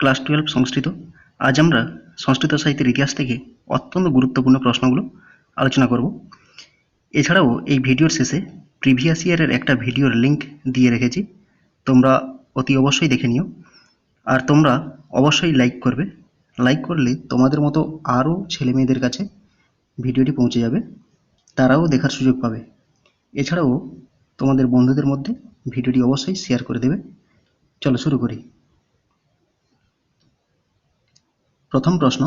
Class twelve সংস্কৃত আজ আমরা সংস্কৃত সাহিত্যের ইতিহাস থেকে অত্যন্ত গুরুত্বপূর্ণ প্রশ্নগুলো আলোচনা করব। এছাড়াও এই ভিডিওর শেষে প্রিভিয়াস ইয়ারের একটা ভিডিওর লিঙ্ক দিয়ে রেখেছি। তোমরা অতি অবশ্যই দেখে নিও। আর তোমরা অবশ্যই লাইক করবে। লাইক করলে তোমাদের মতো আরও ছেলে মেয়েদের কাছে ভিডিওটি পৌঁছে যাবে। তারাও দেখার সুযোগ পাবে। এছাড়াও তোমাদের বন্ধুদের মধ্যে ভিডিওটি অবশ্যই শেয়ার করে দেবে। চলো শুরু করি। প্রথম প্রশ্ন,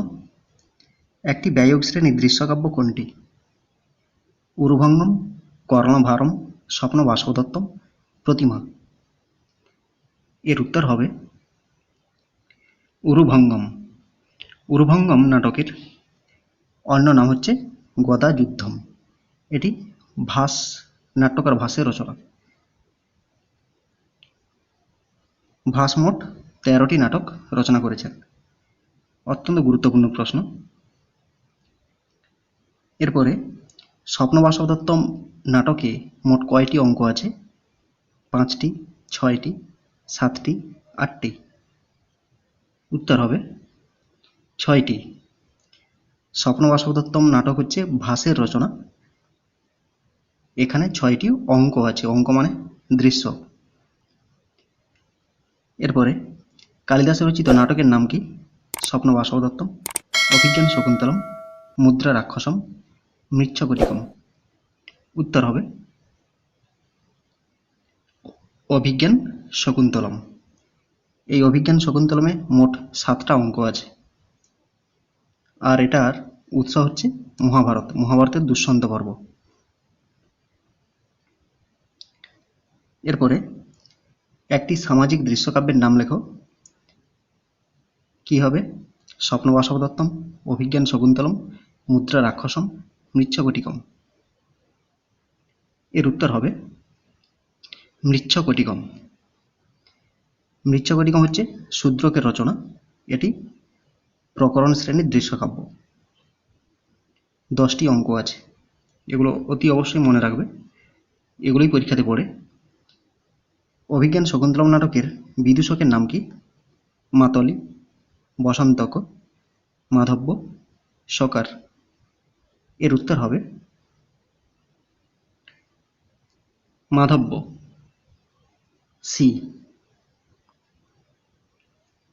একটি ব্যয়ক শ্রেণির দৃশ্যকাব্য কোনটি? উরুভঙ্গম, কর্ণভারম স্বপ্ন বাসবদত্তম প্রতিমা। এর উত্তর হবে উরুভঙ্গম। উরুভঙ্গম নাটকের অন্য নাম হচ্ছে গদা যুদ্ধম এটি ভাস, নাট্যকার ভাসের রচনা। ভাস মোট তেরোটি নাটক রচনা করেছেন। অত্যন্ত গুরুত্বপূর্ণ প্রশ্ন। এরপরে স্বপ্নবাসব দত্তম নাটকে মোট কয়টি অঙ্ক আছে? পাঁচটি, ছয়টি, সাতটি, আটটি। উত্তর হবে ছয়টি। স্বপ্নবাসব দত্তম নাটক হচ্ছে ভাসের রচনা। এখানে ছয়টি অঙ্ক আছে, অঙ্ক মানে দৃশ্য। এরপরে কালিদাসের রচিত নাটকের নাম কি? স্বপ্ন বাসব দত্তম অভিজ্ঞান শকুন্তলম, মুদ্রা রাক্ষসম, মৃচ্ছকটিকম। উত্তর হবে অভিজ্ঞান শকুন্তলম। এই অভিজ্ঞান শকুন্তলমে মোট সাতটা অঙ্ক আছে। আর এটার উৎস হচ্ছে মহাভারত, মহাভারতের দুষ্যন্ত পর্ব। এরপরে একটি সামাজিক দৃশ্যকাব্যের নাম লেখো। হবে? স্বপ্ন বাসব অভিজ্ঞান শকুন্তলম, মুদ্রা রাক্ষসম, মৃচ্ছকটিকম। এর উত্তর হবে মৃচ্ছকটিকম। মৃচ্ছকটিকম হচ্ছে শূদ্রকের রচনা, এটি প্রকরণ শ্রেণির দৃশ্যকাব্য। দশটি অঙ্ক আছে, এগুলো অতি অবশ্যই মনে রাখবে। এগুলোই পরীক্ষাতে পড়ে। অভিজ্ঞান শকুন্তলম নাটকের বিদূষকের নাম কি? মাতলি। বসন্তক, মাধব্য, সকার। এর উত্তর হবে মাধব্য, সি।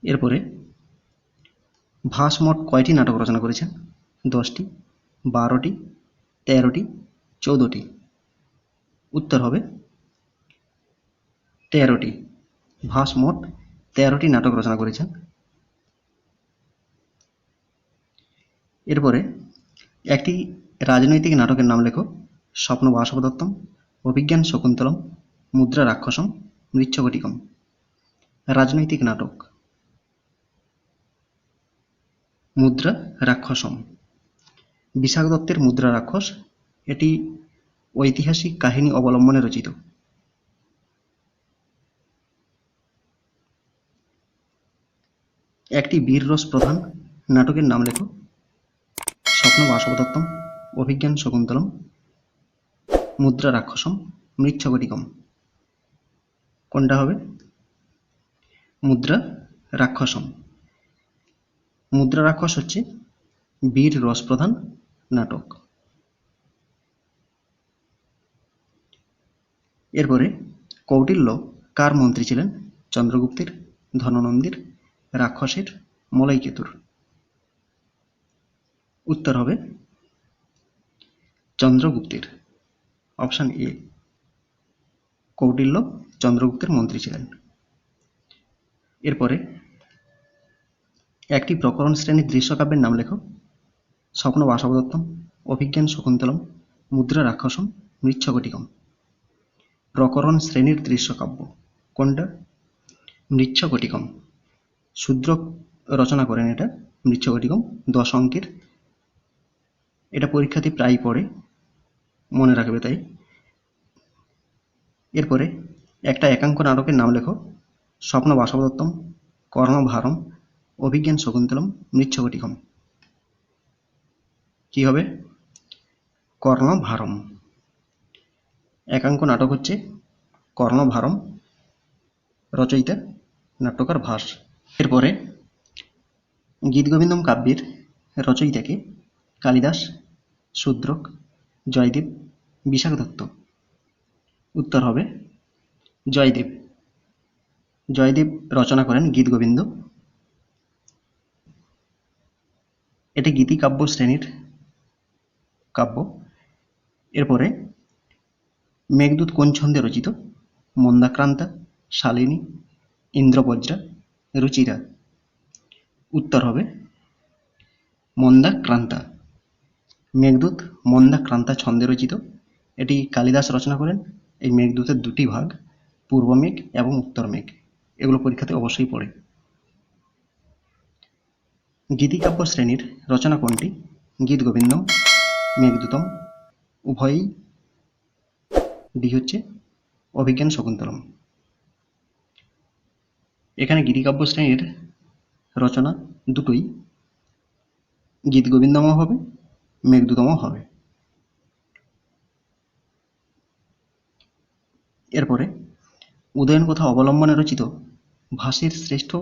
এরপরে ভাস মোট কয়টি নাটক রচনা করেছেন? দশটি, বারোটি, তেরোটি, চৌদ্দটি। উত্তর হবে তেরোটি। ভাস তেরোটি নাটক রচনা করেছেন এরপরে একটি রাজনৈতিক নাটকের নাম লেখো, স্বপ্ন বাসবদত্তম, অভিজ্ঞান শকুন্তলম, মুদ্রা রাক্ষসম মৃচ্ছকটিকম রাজনৈতিক নাটক। মুদ্রা রাক্ষসম। বিশাখ দত্তের মুদ্রা রাক্ষস, এটি ঐতিহাসিক কাহিনী অবলম্বনে রচিত। একটি বীররস প্রধান নাটকের নাম লেখো স্বপ্ন বাসবদত্তম, অভিজ্ঞান শকুন্তলম, মুদ্রা রাক্ষসম মৃচ্ছকটিকম কোনটা হবে? মুদ্রা রাক্ষসম। মুদ্রা রাক্ষস হচ্ছে বীর রসপ্রধান নাটক। এরপরে কৌটিল্য কার মন্ত্রী ছিলেন? চন্দ্রগুপ্তের, ধননন্দীর, রাক্ষসের মলাইকেতুর উত্তর হবে চন্দ্রগুপ্তের অপশান এ কৌটিল্য চন্দ্রগুপ্তের মন্ত্রী ছিলেন। এরপরে একটি প্রকরণ শ্রেণির দৃশ্যকাব্যের নাম লেখো। স্বপ্ন বাসবদত্তম, অভিজ্ঞান শকুন্তলম, মুদ্রা রাক্ষসম, মৃচ্ছকটিকম। প্রকরণ শ্রেণির দৃশ্যকাব্য কোনটা? মৃচ্ছকটিকম। শূদ্র রচনা করেন এটা, মৃচ্ছকটিকম দশ অঙ্কের এটা পরীক্ষাতে প্রায় পড়ে, মনে রাখবে তাই। এরপরে একটা একাঙ্ক নাটকের নাম লেখো, স্বপ্ন বাসবদত্তম কর্ণভারম অভিজ্ঞান শকুন্তলম মৃচ্ছকটিকম কি হবে? কর্ণভারম একাঙ্ক নাটক হচ্ছে কর্ণভারম রচয়িতা নাট্যকার ভাস। এরপরে গীতগোবিন্দম কাব্যের রচয়িতাকে কালিদাস শূদ্রক জয়দেব বিশাখ দত্ত উত্তর হবে জয়দেব জয়দেব রচনা করেন গীতগোবিন্দ এটি গীতি কাব্য শ্রেণির কাব্য। এরপরে মেঘদূত কোন ছন্দে রচিত? মন্দাক্রান্তা, শালিনী, ইন্দ্রবজ্রা, রুচিরা। উত্তর হবে মন্দাক্রান্তা। মেঘদূত মন্দাক্রান্তা ছন্দে রচিত। এটি কালিদাস রচনা করেন। এই মেঘদূতের দুটি ভাগ, পূর্ব মেঘ এবং উত্তর মেঘ। এগুলো পরীক্ষাতে অবশ্যই পড়ে। গীতিকাব্য শ্রেণির রচনা কোনটি? গীত গোবিন্দম মেঘদূতম, উভয়ই ডি হচ্ছে অভিজ্ঞান শকুন্তলম। এখানে গীতিকাব্য শ্রেণির রচনা দুটোই গীত গোবিন্দমও হবে। মেঘদূতমও হবে। এরপরে উদয়ন কথা অবলম্বনে রচিত ভাষীর শ্রেষ্ঠ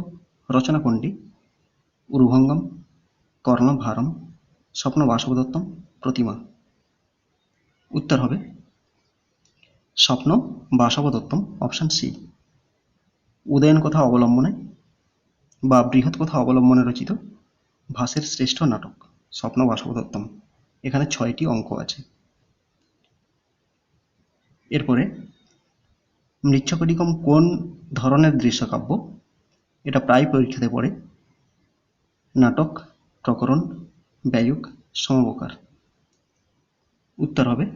রচনা কোনটি উরুভঙ্গম কর্ণভারম স্বপ্ন বাসবদত্তম প্রতিমা। উত্তর হবে স্বপ্ন বাসবদত্তম অপশান সি। উদয়ন কথা অবলম্বনে বা বৃহৎ কথা অবলম্বনে রচিত ভাষের শ্রেষ্ঠ নাটক স্বপ্ন বাসবদত্তম। এখানে ছয়টি অঙ্ক আছে। এরপরে মৃচ্ছকটিকম কোন ধরনের দৃশ্যকাব্য? এটা প্রায় পরীক্ষাতে পড়ে। নাটক, প্রকরণ, ব্যয়ক, সমবকার। উত্তর হবে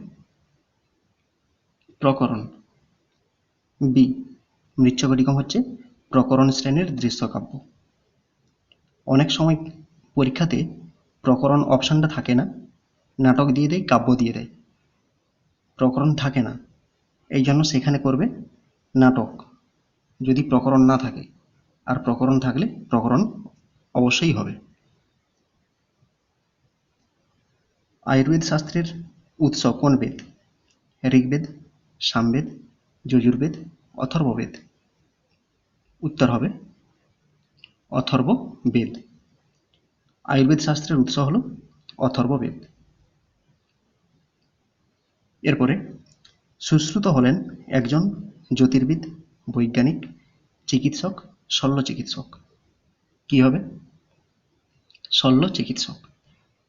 প্রকরণ। বি, মৃচ্ছকটিকম হচ্ছে প্রকরণ শ্রেণির দৃশ্যকাব্য। অনেক সময় পরীক্ষাতে প্রকরণ অপশানটা থাকে না। নাটক দিয়ে দেয়, কাব্য দিয়ে দেয়। প্রকরণ থাকে না। এই জন্য সেখানে করবে নাটক। যদি প্রকরণ না থাকে। আর প্রকরণ থাকলে প্রকরণ অবশ্যই হবে। আয়ুর্বেদ শাস্ত্রের উৎস কোন বেদ? ঋগ্বেদ, সামবেদ, যজুর্বেদ, অথর্ববেদ। উত্তর হবে অথর্ব বেদ আয়ুর্বেদ শাস্ত্রের উৎস হল অথর্ববেদ। এরপরে সুশ্রুত হলেন একজন জ্যোতির্বিদ, বৈজ্ঞানিক, চিকিৎসক, শল্য চিকিৎসক। কি হবে? শল্য চিকিৎসক।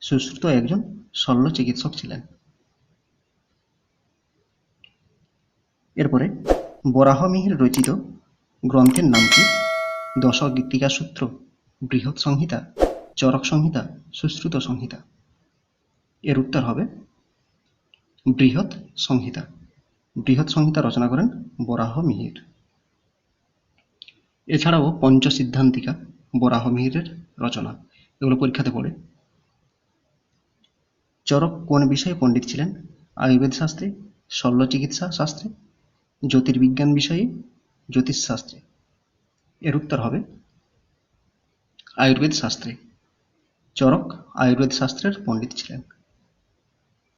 সুশ্রুত একজন শল্য চিকিৎসক ছিলেন। এরপরে বরাহমিহির রচিত গ্রন্থের নাম কি? দশ গীতিকা সূত্র, বৃহৎ সংহিতা, চরক সংহিতা, সুশ্রুত সংহিতা। এর উত্তর হবে বৃহৎ সংহিতা। বৃহৎ সংহিতা রচনা করেন বরাহ মিহির। এছাড়াও পঞ্চসিদ্ধান্তিকা বরাহ মিহিরের রচনা। এগুলো পরীক্ষাতে পড়ে। চরক কোন বিষয়ে পণ্ডিত ছিলেন? আয়ুর্বেদ শাস্ত্রে শল্য চিকিৎসা শাস্ত্রে, জ্যোতির্বিজ্ঞান বিষয়ে জ্যোতিষশাস্ত্রে এর উত্তর হবে আয়ুর্বেদ শাস্ত্রে। চরক আয়ুর্বেদ শাস্ত্রের পণ্ডিত ছিলেন।